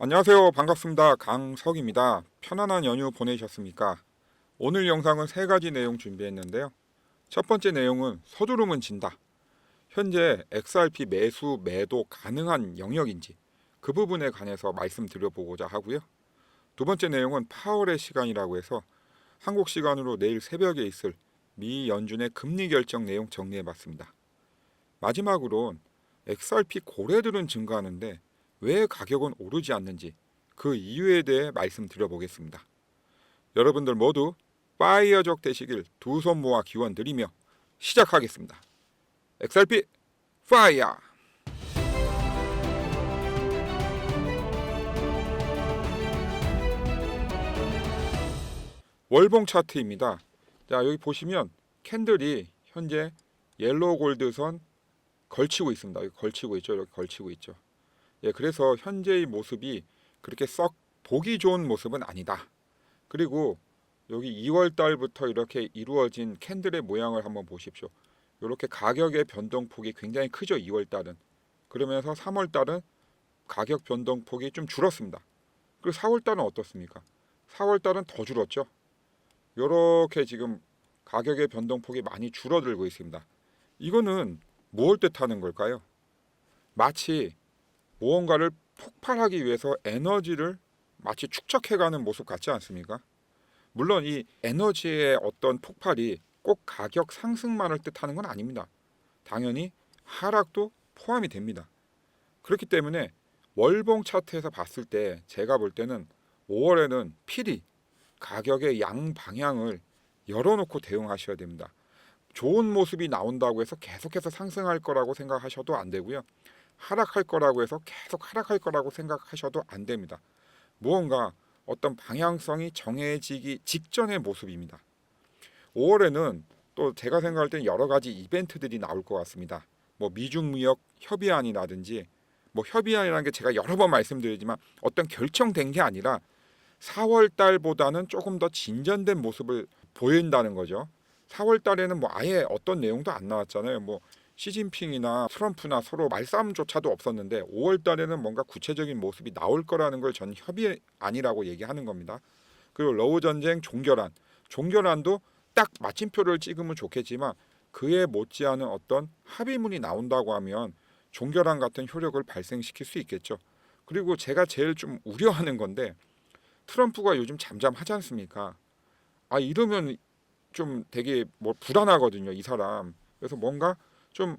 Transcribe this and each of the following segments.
안녕하세요. 반갑습니다. 강석입니다. 편안한 연휴 보내셨습니까? 오늘 영상은 세 가지 내용 준비했는데요. 첫 번째 내용은 서두르면 진다. 현재 XRP 매수 매도 가능한 영역인지 그 부분에 관해서 말씀드려보고자 하고요. 두 번째 내용은 파월의 시간이라고 해서 한국 시간으로 내일 새벽에 있을 미 연준의 금리 결정 내용 정리해봤습니다. 마지막으론 XRP 고래들은 증가하는데 왜 가격은 오르지 않는지 그 이유에 대해 말씀드려보겠습니다. 여러분들 모두 파이어족 되시길 두 손 모아 기원 드리며 시작하겠습니다. XRP 파이어! 월봉 차트입니다. 자, 여기 보시면 캔들이 현재 옐로우 골드선 걸치고 있습니다. 여기 걸치고 있죠. 이렇게 걸치고 있죠. 예, 그래서 현재의 모습이 그렇게 썩 보기 좋은 모습은 아니다. 그리고 여기 2월 달부터 이렇게 이루어진 캔들의 모양을 한번 보십시오. 이렇게 가격의 변동폭이 굉장히 크죠. 2월 달은. 그러면서 3월 달은 가격 변동폭이 좀 줄었습니다. 그리고 4월 달은 어떻습니까? 4월 달은 더 줄었죠. 이렇게 지금 가격의 변동폭이 많이 줄어들고 있습니다. 이거는 무엇 뜻하는 걸까요? 마치 무언가를 폭발하기 위해서 에너지를 마치 축적해가는 모습 같지 않습니까? 물론 이 에너지의 어떤 폭발이 꼭 가격 상승만을 뜻하는 건 아닙니다. 당연히 하락도 포함이 됩니다. 그렇기 때문에 월봉 차트에서 봤을 때 제가 볼 때는 5월에는 필히 가격의 양 방향을 열어놓고 대응하셔야 됩니다. 좋은 모습이 나온다고 해서 계속해서 상승할 거라고 생각하셔도 안 되고요. 하락할 거라고 해서 계속 하락할 거라고 생각하셔도 안 됩니다. 무언가 어떤 방향성이 정해지기 직전의 모습입니다. 5월에는 또 제가 생각할 때는 여러 가지 이벤트들이 나올 것 같습니다. 뭐 미중 무역 협의안이라든지 뭐 협의안이라는 게 제가 여러 번 말씀드리지만 어떤 결정된 게 아니라 4월 달보다는 조금 더 진전된 모습을 보인다는 거죠. 4월 달에는 뭐 아예 어떤 내용도 안 나왔잖아요. 뭐 시진핑이나 트럼프나 서로 말싸움조차도 없었는데 5월 달에는 뭔가 구체적인 모습이 나올 거라는 걸 전 협의안이라고 얘기하는 겁니다. 그리고 러우 전쟁 종결안, 종결안도 딱 마침표를 찍으면 좋겠지만 그에 못지않은 어떤 합의문이 나온다고 하면 종결안 같은 효력을 발생시킬 수 있겠죠. 그리고 제가 제일 좀 우려하는 건데 트럼프가 요즘 잠잠하지 않습니까? 아 이러면 좀 되게 뭐 불안하거든요, 이 사람. 그래서 뭔가 좀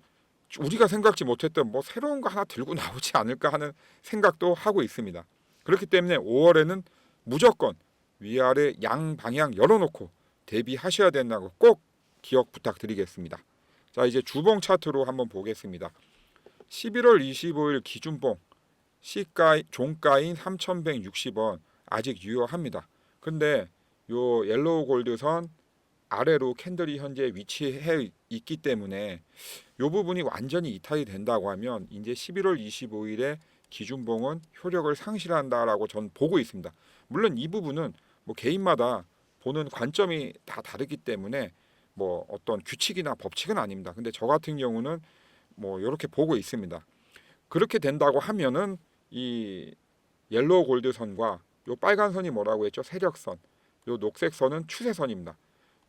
우리가 생각지 못했던 뭐 새로운 거 하나 들고 나오지 않을까 하는 생각도 하고 있습니다. 그렇기 때문에 5월에는 무조건 위아래 양 방향 열어놓고 대비하셔야 된다고 꼭 기억 부탁드리겠습니다. 자 이제 주봉 차트로 한번 보겠습니다. 11월 25일 기준봉 시가 종가인 3,160원 아직 유효합니다. 근데 요 옐로우 골드선 아래로 캔들이 현재 위치해 있기 때문에 요 부분이 완전히 이탈이 된다고 하면 이제 11월 25일에 기준봉은 효력을 상실한다라고 전 보고 있습니다. 물론 이 부분은 뭐 개인마다 보는 관점이 다 다르기 때문에 뭐 어떤 규칙이나 법칙은 아닙니다. 근데 저 같은 경우는 뭐 이렇게 보고 있습니다. 그렇게 된다고 하면은 이 옐로우 골드 선과 요 빨간 선이 뭐라고 했죠? 세력선. 요 녹색 선은 추세선입니다.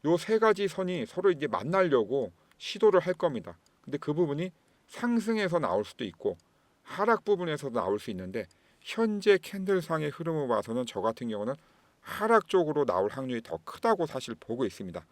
요 세 가지 선이 서로 이제 만나려고 시도를 할 겁니다. 근데 그 부분이 상승에서 나올 수도 있고 하락 부분에서도 나올 수 있는데 현재 캔들상의 흐름을 봐서는 저 같은 경우는 하락 쪽으로 나올 확률이 더 크다고 사실 보고 있습니다.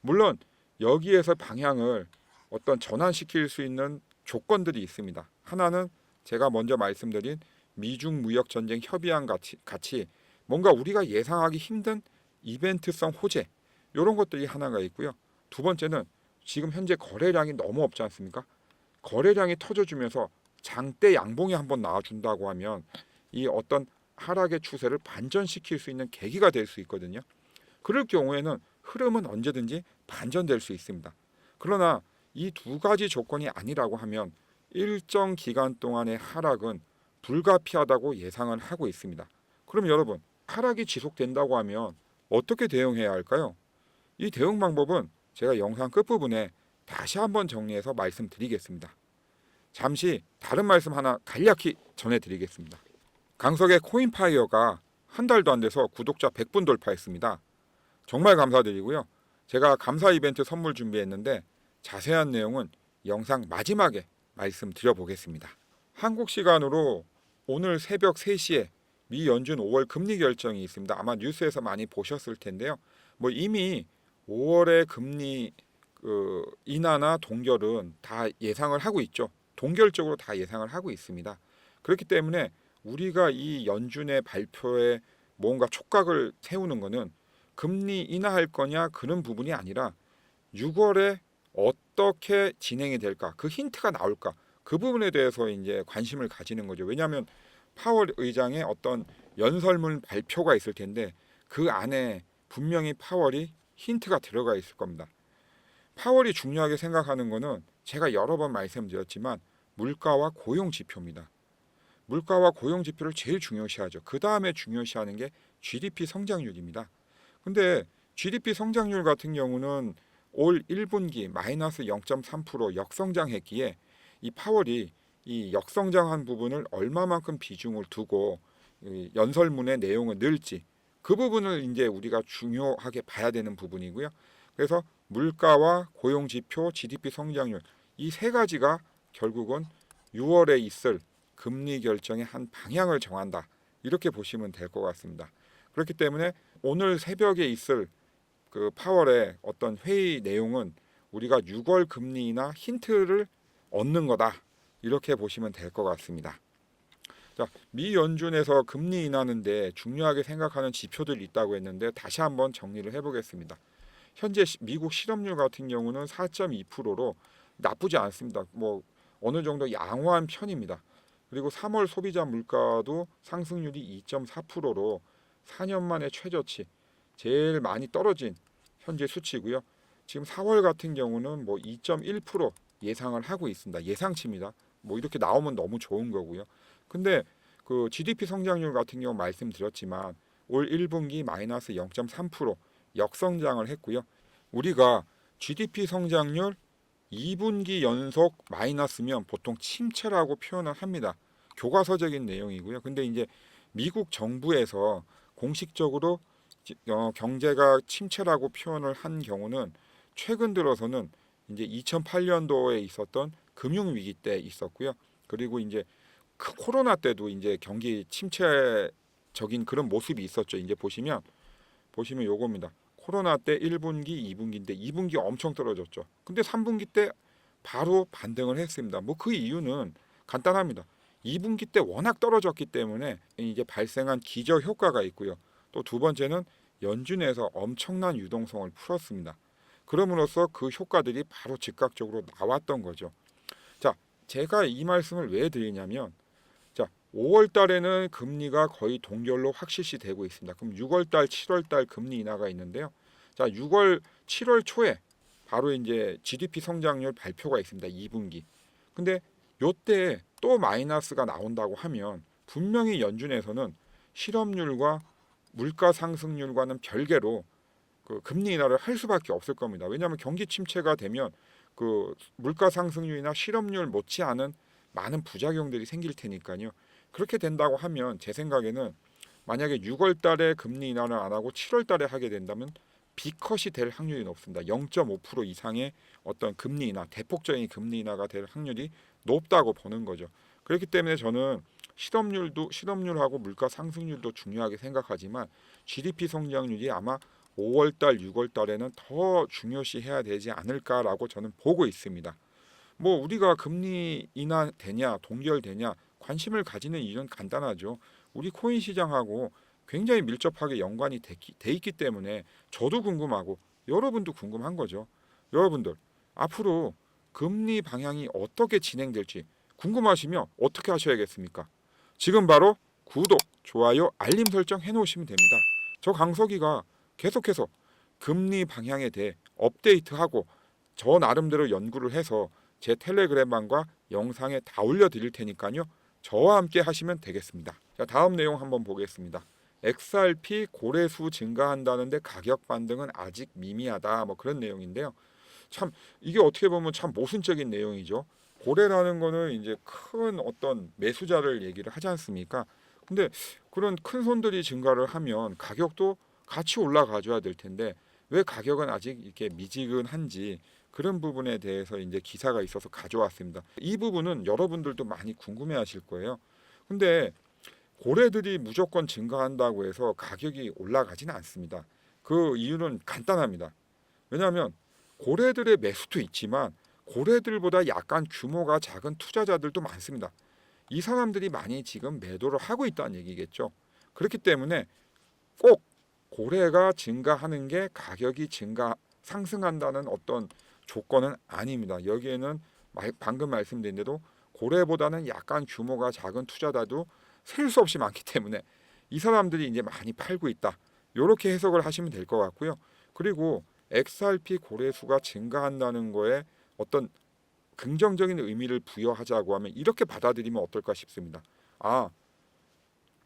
물론 여기에서 방향을 어떤 전환시킬 수 있는 조건들이 있습니다. 하나는 제가 먼저 말씀드린 미중 무역 전쟁 협의안 같이, 같이 뭔가 우리가 예상하기 힘든 이벤트성 호재 이런 것들이 하나가 있고요. 두 번째는 지금 현재 거래량이 너무 없지 않습니까? 거래량이 터져주면서 장대 양봉이 한번 나와준다고 하면 이 어떤 하락의 추세를 반전시킬 수 있는 계기가 될 수 있거든요. 그럴 경우에는 흐름은 언제든지 반전될 수 있습니다. 그러나 이 두 가지 조건이 아니라고 하면 일정 기간 동안의 하락은 불가피하다고 예상을 하고 있습니다. 그럼 여러분 하락이 지속된다고 하면 어떻게 대응해야 할까요? 이 대응 방법은 제가 영상 끝부분에 다시 한번 정리해서 말씀드리겠습니다. 잠시 다른 말씀 하나 간략히 전해드리겠습니다. 강석의 코인파이어가 한 달도 안 돼서 구독자 100분 돌파했습니다. 정말 감사드리고요. 제가 감사 이벤트 선물 준비했는데 자세한 내용은 영상 마지막에 말씀드려보겠습니다. 한국 시간으로 오늘 새벽 3시에 미 연준 5월 금리 결정이 있습니다. 아마 뉴스에서 많이 보셨을 텐데요. 뭐 이미 5월의 금리 그 인하나 동결은 다 예상을 하고 있죠. 동결적으로 다 예상을 하고 있습니다. 그렇기 때문에 우리가 이 연준의 발표에 뭔가 촉각을 세우는 것은 금리 인하할 거냐 그런 부분이 아니라 6월에 어떻게 진행이 될까 그 힌트가 나올까 그 부분에 대해서 이제 관심을 가지는 거죠. 왜냐하면 파월 의장의 어떤 연설문 발표가 있을 텐데 그 안에 분명히 파월이 힌트가 들어가 있을 겁니다. 파월이 중요하게 생각하는 거는 제가 여러 번 말씀드렸지만 물가와 고용 지표입니다. 물가와 고용 지표를 제일 중요시하죠. 그 다음에 중요시하는 게 GDP 성장률입니다. 근데 GDP 성장률 같은 경우는 올 1분기 마이너스 0.3% 역성장했기에 이 파월이 이 역성장한 부분을 얼마만큼 비중을 두고 이 연설문의 내용을 넣을지 그 부분을 이제 우리가 중요하게 봐야 되는 부분이고요. 그래서 물가와 고용 지표, GDP 성장률 이 세 가지가 결국은 6월에 있을 금리 결정의 한 방향을 정한다. 이렇게 보시면 될 것 같습니다. 그렇기 때문에 오늘 새벽에 있을 그 파월의 어떤 회의 내용은 우리가 6월 금리나 힌트를 얻는 거다. 이렇게 보시면 될 것 같습니다. 자, 미 연준에서 금리 인하는데 중요하게 생각하는 지표들이 있다고 했는데 다시 한번 정리를 해보겠습니다. 현재 시- 미국 실업률 같은 경우는 4.2%로 나쁘지 않습니다. 뭐 어느 정도 양호한 편입니다. 그리고 3월 소비자 물가도 상승률이 2.4%로 4년 만에 최저치, 제일 많이 떨어진 현재 수치고요. 지금 4월 같은 경우는 뭐 2.1% 예상을 하고 있습니다. 예상치입니다. 뭐 이렇게 나오면 너무 좋은 거고요. 근데 그 GDP 성장률 같은 경우 말씀드렸지만 올 1분기 마이너스 0.3% 역성장을 했고요. 우리가 GDP 성장률 2분기 연속 마이너스면 보통 침체라고 표현을 합니다. 교과서적인 내용이고요. 근데 이제 미국 정부에서 공식적으로 지- 어, 경제가 침체라고 표현을 한 경우는 최근 들어서는 이제 2008년도에 있었던 금융 위기 때 있었고요. 그리고 이제 그 코로나 때도 이제 경기 침체적인 그런 모습이 있었죠. 이제 보시면 보시면 요겁니다. 코로나 때 1분기, 2분기인데 2분기 엄청 떨어졌죠. 근데 3분기 때 바로 반등을 했습니다. 뭐 그 이유는 간단합니다. 2분기 때 워낙 떨어졌기 때문에 이제 발생한 기저 효과가 있고요. 또 두 번째는 연준에서 엄청난 유동성을 풀었습니다. 그럼으로써 그 효과들이 바로 즉각적으로 나왔던 거죠. 자, 제가 이 말씀을 왜 드리냐면 자, 5월 달에는 금리가 거의 동결로 확실시 되고 있습니다. 그럼 6월 달, 7월 달 금리 인하가 있는데요. 자, 6월, 7월 초에 바로 이제 GDP 성장률 발표가 있습니다. 2분기. 근데 요때 또 마이너스가 나온다고 하면 분명히 연준에서는 실업률과 물가 상승률과는 별개로 그 금리 인하를 할 수밖에 없을 겁니다. 왜냐하면 경기 침체가 되면 그 물가 상승률이나 실업률 못지 않은 많은 부작용들이 생길 테니까요. 그렇게 된다고 하면 제 생각에는 만약에 6월 달에 금리 인하를 안 하고 7월 달에 하게 된다면 B컷이 될 확률이 높습니다. 0.5% 이상의 어떤 금리 인하, 대폭적인 금리 인하가 될 확률이 높다고 보는 거죠. 그렇기 때문에 저는 실업률도 실업률하고 물가 상승률도 중요하게 생각하지만 GDP 성장률이 아마 5월 달, 6월 달에는 더 중요시해야 되지 않을까라고 저는 보고 있습니다. 뭐 우리가 금리 인하 되냐, 동결 되냐 관심을 가지는 이유는 간단하죠. 우리 코인 시장하고 굉장히 밀접하게 연관이 돼, 돼 있기 때문에 저도 궁금하고 여러분도 궁금한 거죠. 여러분들 앞으로 금리 방향이 어떻게 진행될지 궁금하시면 어떻게 하셔야겠습니까? 지금 바로 구독, 좋아요, 알림 설정 해놓으시면 됩니다. 저 강석이가 계속해서 금리 방향에 대해 업데이트하고 저 나름대로 연구를 해서 제 텔레그램방과 영상에 다 올려드릴 테니까요. 저와 함께 하시면 되겠습니다. 자, 다음 내용 한번 보겠습니다. XRP 고래수 증가한다는데 가격 반등은 아직 미미하다. 뭐 그런 내용인데요. 참 이게 어떻게 보면 참 모순적인 내용이죠. 고래라는 거는 이제 큰 어떤 매수자를 얘기를 하지 않습니까? 근데 그런 큰 손들이 증가를 하면 가격도 같이 올라가줘야 될 텐데 왜 가격은 아직 이렇게 미지근한지 그런 부분에 대해서 이제 기사가 있어서 가져왔습니다. 이 부분은 여러분들도 많이 궁금해 하실 거예요. 근데 고래들이 무조건 증가한다고 해서 가격이 올라가지는 않습니다. 그 이유는 간단합니다. 왜냐하면 고래들의 매수도 있지만 고래들보다 약간 규모가 작은 투자자들도 많습니다. 이 사람들이 많이 지금 매도를 하고 있다는 얘기겠죠. 그렇기 때문에 꼭 고래가 증가하는 게 가격이 증가 상승한다는 어떤 조건은 아닙니다. 여기에는 말- 방금 말씀드린 대로 고래보다는 약간 규모가 작은 투자자도 셀 수 없이 많기 때문에 이 사람들이 이제 많이 팔고 있다. 이렇게 해석을 하시면 될 것 같고요. 그리고 XRP 고래수가 증가한다는 거에 어떤 긍정적인 의미를 부여하자고 하면 이렇게 받아들이면 어떨까 싶습니다. 아,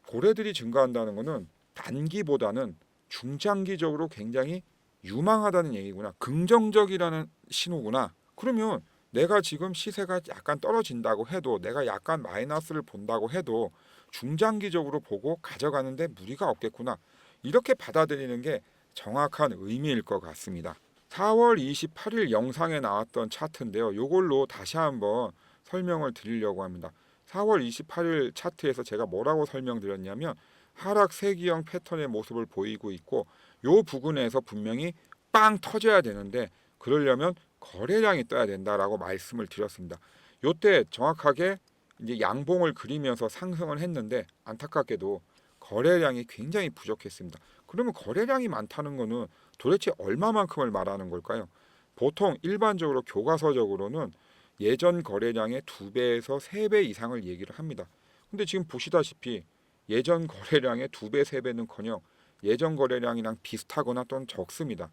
고래들이 증가한다는 것은 단기보다는 중장기적으로 굉장히 유망하다는 얘기구나. 긍정적이라는 신호구나. 그러면 내가 지금 시세가 약간 떨어진다고 해도 내가 약간 마이너스를 본다고 해도 중장기적으로 보고 가져가는데 무리가 없겠구나. 이렇게 받아들이는 게 정확한 의미일 것 같습니다. 4월 28일 영상에 나왔던 차트인데요. 이걸로 다시 한번 설명을 드리려고 합니다. 4월 28일 차트에서 제가 뭐라고 설명드렸냐면 하락 세기형 패턴의 모습을 보이고 있고 요 부분에서 분명히 빵 터져야 되는데 그러려면 거래량이 떠야 된다라고 말씀을 드렸습니다. 요때 정확하게 이제 양봉을 그리면서 상승을 했는데 안타깝게도 거래량이 굉장히 부족했습니다. 그러면 거래량이 많다는 거는 도대체 얼마만큼을 말하는 걸까요? 보통 일반적으로 교과서적으로는 예전 거래량의 두 배에서 세 배 이상을 얘기를 합니다. 근데 지금 보시다시피 예전 거래량의 두 배, 세 배는커녕 예전 거래량이랑 비슷하거나 또는 적습니다.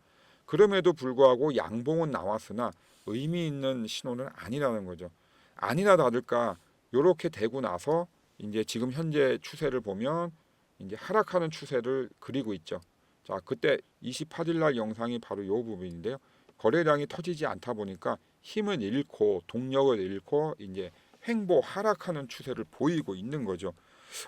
그럼에도 불구하고 양봉은 나왔으나 의미 있는 신호는 아니라는 거죠. 아니나 다를까 요렇게 되고 나서 이제 지금 현재 추세를 보면 이제 하락하는 추세를 그리고 있죠. 자, 그때 28일 날 영상이 바로 요 부분인데요. 거래량이 터지지 않다 보니까 힘을 잃고 동력을 잃고 이제 횡보 하락하는 추세를 보이고 있는 거죠.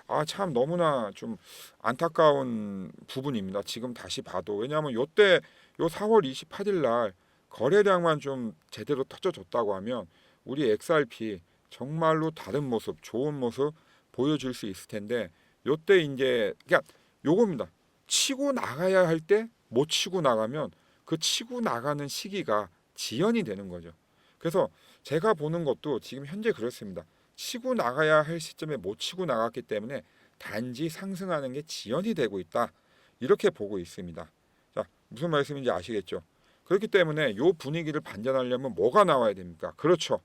아, 참 너무나 좀 안타까운 부분입니다. 지금 다시 봐도 왜냐하면 요때 요 4월 28일 날 거래량만 좀 제대로 터져줬다고 하면 우리 XRP 정말로 다른 모습, 좋은 모습 보여줄 수 있을 텐데 요때 이제 그냥 요겁니다. 치고 나가야 할 때 못 치고 나가면 그 치고 나가는 시기가 지연이 되는 거죠. 그래서 제가 보는 것도 지금 현재 그렇습니다. 치고 나가야 할 시점에 못 치고 나갔기 때문에 단지 상승하는 게 지연이 되고 있다. 이렇게 보고 있습니다. 자, 무슨 말씀인지 아시겠죠? 그렇기 때문에 요 분위기를 반전하려면 뭐가 나와야 됩니까? 그렇죠.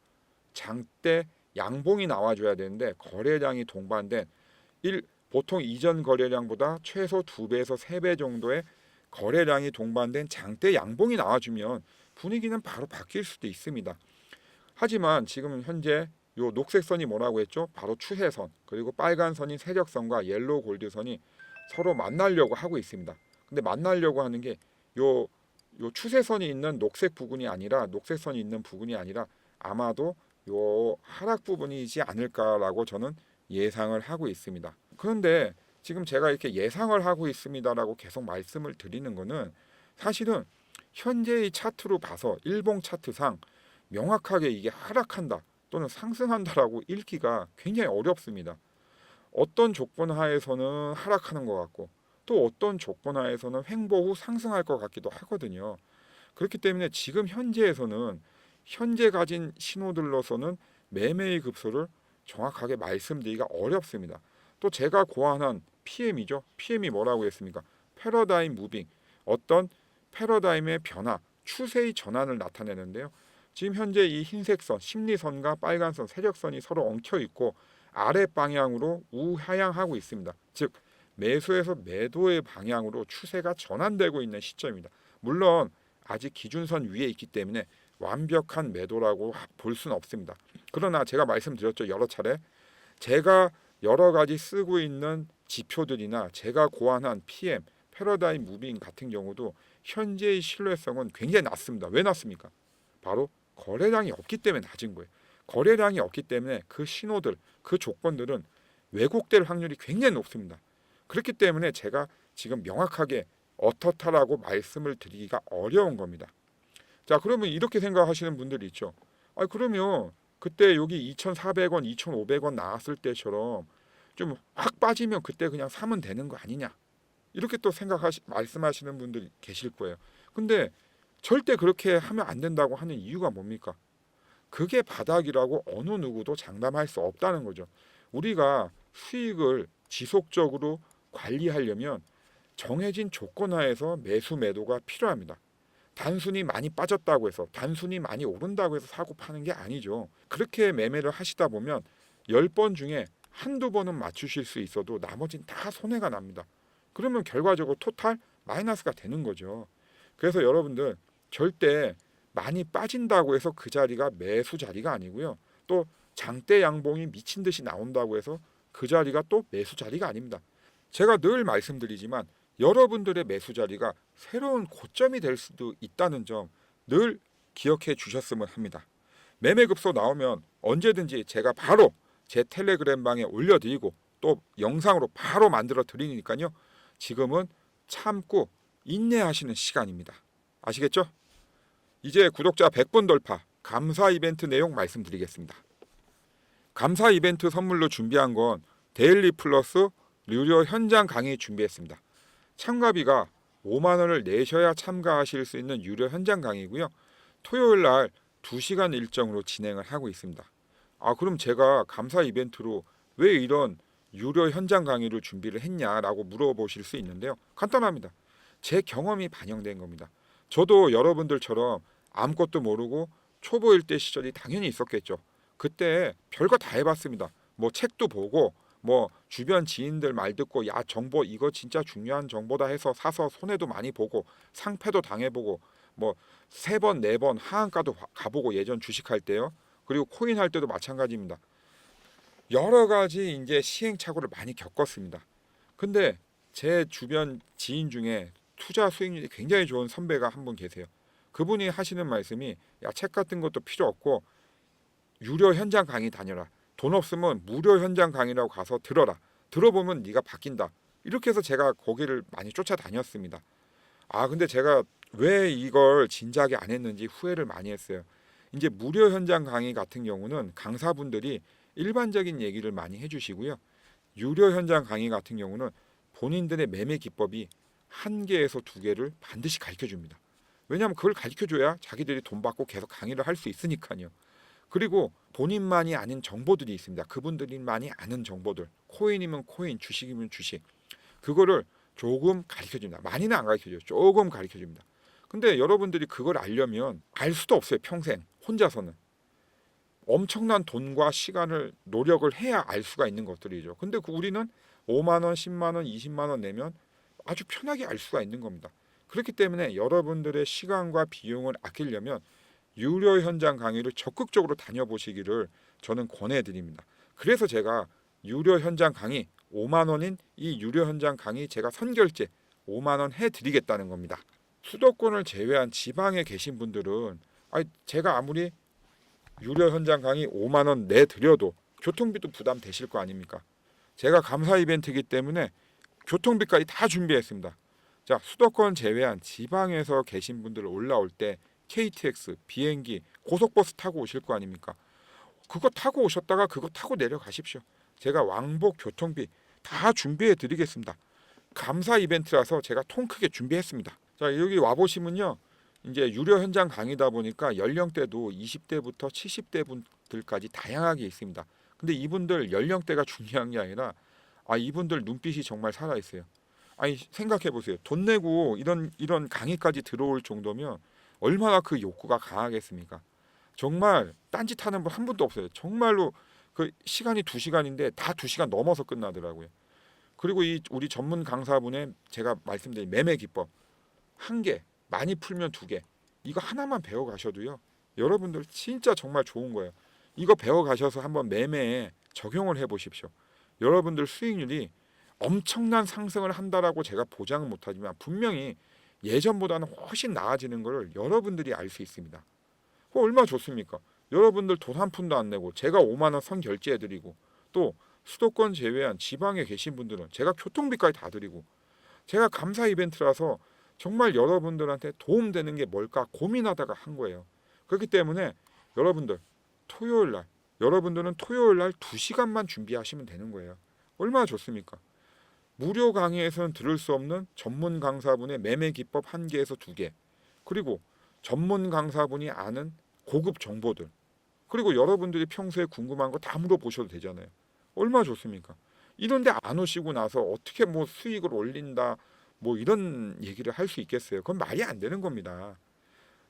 장대 양봉이 나와줘야 되는데 거래량이 동반된 일 보통 이전 거래량보다 최소 두 배에서 세 배 정도의 거래량이 동반된 장대 양봉이 나와주면 분위기는 바로 바뀔 수도 있습니다. 하지만 지금 현재 요 녹색 선이 뭐라고 했죠? 바로 추세선 그리고 빨간 선이 세력선과 옐로우 골드선이 서로 만나려고 하고 있습니다. 근데 만나려고 하는 게요 요 추세선이 있는 녹색 부분이 아니라 녹색 선이 있는 부분이 아니라 아마도 요 하락 부분이지 않을까라고 저는 예상을 하고 있습니다. 그런데 지금 제가 이렇게 예상을 하고 있습니다라고 계속 말씀을 드리는 거는 사실은 현재의 차트로 봐서 일봉 차트상 명확하게 이게 하락한다 또는 상승한다라고 읽기가 굉장히 어렵습니다. 어떤 조건 하에서는 하락하는 것 같고 또 어떤 조건 하에서는 횡보 후 상승할 것 같기도 하거든요. 그렇기 때문에 지금 현재에서는 현재 가진 신호들로서는 매매의 급소를 정확하게 말씀드리기가 어렵습니다. 또 제가 고안한 PM이죠. PM이 뭐라고 했습니까? 패러다임 무빙. 어떤 패러다임의 변화, 추세의 전환을 나타내는데요. 지금 현재 이 흰색 선, 심리선과 빨간 선, 세력선이 서로 엉켜 있고 아래 방향으로 우하향하고 있습니다. 즉 매수에서 매도의 방향으로 추세가 전환되고 있는 시점입니다. 물론 아직 기준선 위에 있기 때문에 완벽한 매도라고 볼 수는 없습니다. 그러나 제가 말씀드렸죠 여러 차례 제가 여러 가지 쓰고 있는 지표들이나 제가 고안한 PM 패러다임 무빙 같은 경우도 현재의 신뢰성은 굉장히 낮습니다. 왜 낮습니까? 바로 거래량이 없기 때문에 낮은 거예요. 거래량이 없기 때문에 그 신호들, 그 조건들은 왜곡될 확률이 굉장히 높습니다. 그렇기 때문에 제가 지금 명확하게 어떻다라고 말씀을 드리기가 어려운 겁니다. 자, 그러면 이렇게 생각하시는 분들이 있죠. 아, 그러면 그때 여기 2,400원, 2,500원 나왔을 때처럼 좀 확 빠지면 그때 그냥 사면 되는 거 아니냐. 이렇게 또 생각하시 말씀하시는 분들이 계실 거예요. 근데 절대 그렇게 하면 안 된다고 하는 이유가 뭡니까? 그게 바닥이라고 어느 누구도 장담할 수 없다는 거죠. 우리가 수익을 지속적으로 관리하려면 정해진 조건 하에서 매수 매도가 필요합니다. 단순히 많이 빠졌다고 해서 단순히 많이 오른다고 해서 사고 파는 게 아니죠. 그렇게 매매를 하시다 보면 10번 중에 한두 번은 맞추실 수 있어도 나머지는 다 손해가 납니다. 그러면 결과적으로 토탈 마이너스가 되는 거죠. 그래서 여러분들 절대 많이 빠진다고 해서 그 자리가 매수 자리가 아니고요. 또 장대 양봉이 미친 듯이 나온다고 해서 그 자리가 또 매수 자리가 아닙니다. 제가 늘 말씀드리지만 여러분들의 매수 자리가 새로운 고점이 될 수도 있다는 점 늘 기억해 주셨으면 합니다. 매매급소 나오면 언제든지 제가 바로 제 텔레그램 방에 올려드리고 또 영상으로 바로 만들어 드리니까요. 지금은 참고 인내하시는 시간입니다. 아시겠죠? 이제 구독자 100분 돌파 감사 이벤트 내용 말씀드리겠습니다. 감사 이벤트 선물로 준비한 건 데일리 플러스 유료 현장 강의 준비했습니다. 참가비가 5만 원을 내셔야 참가하실 수 있는 유료 현장 강의고요. 토요일 날 2시간 일정으로 진행을 하고 있습니다. 아, 그럼 제가 감사 이벤트로 왜 이런 유료 현장 강의를 준비를 했냐라고 물어보실 수 있는데요. 간단합니다. 제 경험이 반영된 겁니다. 저도 여러분들처럼 아무것도 모르고 초보일 때 시절이 당연히 있었겠죠. 그때 별거 다 해봤습니다. 뭐 책도 보고 뭐 주변 지인들 말 듣고 야 정보 이거 진짜 중요한 정보다 해서 사서 손해도 많이 보고 상패도 당해보고 뭐 세 번 네 번 하한가도 가- 가보고 예전 주식할 때요. 그리고 코인 할 때도 마찬가지입니다. 여러 가지 이제 시행착오를 많이 겪었습니다. 근데 제 주변 지인 중에 투자 수익률이 굉장히 좋은 선배가 한 분 계세요. 그분이 하시는 말씀이 야 책 같은 것도 필요 없고 유료 현장 강의 다녀라. 돈 없으면 무료 현장 강의라고 가서 들어라. 들어보면 네가 바뀐다. 이렇게 해서 제가 거기를 많이 쫓아다녔습니다. 아 근데 제가 왜 이걸 진작에 안 했는지 후회를 많이 했어요. 이제 무료 현장 강의 같은 경우는 강사분들이 일반적인 얘기를 많이 해주시고요. 유료 현장 강의 같은 경우는 본인들의 매매 기법이 한 개에서 두 개를 반드시 가르쳐 줍니다. 왜냐하면 그걸 가르쳐 줘야 자기들이 돈 받고 계속 강의를 할 수 있으니까요. 그리고 본인만이 아는 정보들이 있습니다. 그분들이만이 아는 정보들. 코인이면 코인, 주식이면 주식. 그거를 조금 가르쳐 줍니다. 많이는 안 가르쳐 줘요. 조금 가르쳐 줍니다. 근데 여러분들이 그걸 알려면 알 수도 없어요. 평생 혼자서는. 엄청난 돈과 시간을 노력을 해야 알 수가 있는 것들이죠. 근데 그 우리는 5만 원, 10만 원, 20만 원 내면 아주 편하게 알 수가 있는 겁니다. 그렇기 때문에 여러분들의 시간과 비용을 아끼려면 유료 현장 강의를 적극적으로 다녀보시기를 저는 권해드립니다. 그래서 제가 유료 현장 강의 5만 원인 이 유료 현장 강의 제가 선결제 5만 원 해드리겠다는 겁니다. 수도권을 제외한 지방에 계신 분들은 제가 아무리 유료 현장 강의 5만 원 내드려도 교통비도 부담 되실 거 아닙니까? 제가 감사 이벤트이기 때문에 교통비까지 다 준비했습니다. 자 수도권 제외한 지방에서 계신 분들 올라올 때 KTX, 비행기, 고속버스 타고 오실 거 아닙니까? 그거 타고 오셨다가 그거 타고 내려가십시오. 제가 왕복 교통비 다 준비해 드리겠습니다. 감사 이벤트라서 제가 통 크게 준비했습니다. 자, 여기 와 보시면요. 이제 유료 현장 강의다 보니까 연령대도 20대부터 70대 분들까지 다양하게 있습니다. 근데 이분들 연령대가 중요한 게 아니라 아, 이분들 눈빛이 정말 살아 있어요. 아니, 생각해 보세요. 돈 내고 이런 이런 강의까지 들어올 정도면 얼마나 그 욕구가 강하겠습니까? 정말 딴짓 하는 분 한 분도 없어요. 정말로 그 시간이 두 시간인데 다 두 시간 넘어서 끝나더라고요. 그리고 이 우리 전문 강사분의 제가 말씀드린 매매 기법 한 개, 많이 풀면 두 개. 이거 하나만 배워 가셔도요. 여러분들 진짜 정말 좋은 거예요. 이거 배워 가셔서 한번 매매에 적용을 해 보십시오. 여러분들 수익률이 엄청난 상승을 한다라고 제가 보장은 못하지만 분명히 예전보다는 훨씬 나아지는 것을 여러분들이 알 수 있습니다. 그거 얼마나 좋습니까? 여러분들 돈 한 푼도 안 내고 제가 5만 원 선 결제해 드리고 또 수도권 제외한 지방에 계신 분들은 제가 교통비까지 다 드리고 제가 감사 이벤트라서 정말 여러분들한테 도움되는 게 뭘까 고민하다가 한 거예요. 그렇기 때문에 여러분들 토요일 날 여러분들은 토요일 날 2시간만 준비하시면 되는 거예요. 얼마나 좋습니까? 무료 강의에서는 들을 수 없는 전문 강사분의 매매 기법 한 개에서 두 개. 그리고 전문 강사분이 아는 고급 정보들. 그리고 여러분들이 평소에 궁금한 거 다 물어보셔도 되잖아요. 얼마나 좋습니까? 이런데 안 오시고 나서 어떻게 뭐 수익을 올린다 뭐 이런 얘기를 할 수 있겠어요? 그건 말이 안 되는 겁니다.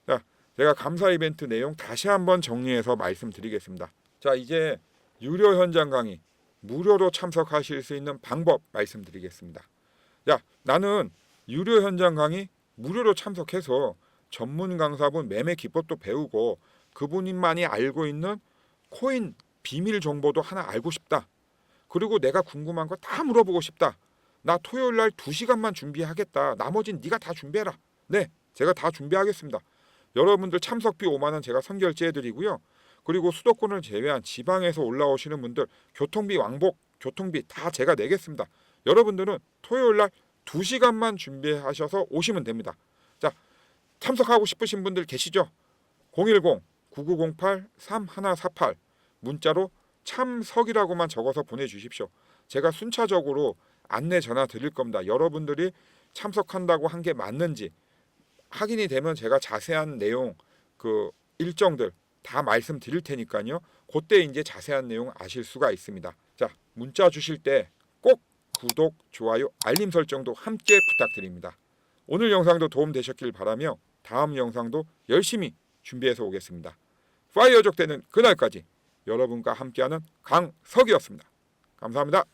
자, 제가 감사 이벤트 내용 다시 한번 정리해서 말씀드리겠습니다. 자, 이제 유료 현장 강의 무료로 참석하실 수 있는 방법 말씀드리겠습니다. 자, 나는 유료 현장 강의 무료로 참석해서 전문 강사분 매매 기법도 배우고 그분만이 알고 있는 코인 비밀 정보도 하나 알고 싶다. 그리고 내가 궁금한 거 다 물어보고 싶다. 나 토요일 날 2시간만 준비하겠다. 나머진 네가 다 준비해라. 네, 제가 다 준비하겠습니다. 여러분들 참석비 5만 원 제가 선결제 해 드리고요. 그리고 수도권을 제외한 지방에서 올라오시는 분들 교통비 왕복, 교통비 다 제가 내겠습니다. 여러분들은 토요일 날 2시간만 준비하셔서 오시면 됩니다. 자, 참석하고 싶으신 분들 계시죠? 010-9908-3148 문자로 참석이라고만 적어서 보내주십시오. 제가 순차적으로 안내 전화 드릴 겁니다. 여러분들이 참석한다고 한 게 맞는지 확인이 되면 제가 자세한 내용 그 일정들 다 말씀드릴 테니까요. 그때 이제 자세한 내용 아실 수가 있습니다. 자, 문자 주실 때 꼭 구독, 좋아요, 알림 설정도 함께 부탁드립니다. 오늘 영상도 도움 되셨길 바라며 다음 영상도 열심히 준비해서 오겠습니다. 파이어족 되는 그날까지 여러분과 함께하는 강석이었습니다. 감사합니다.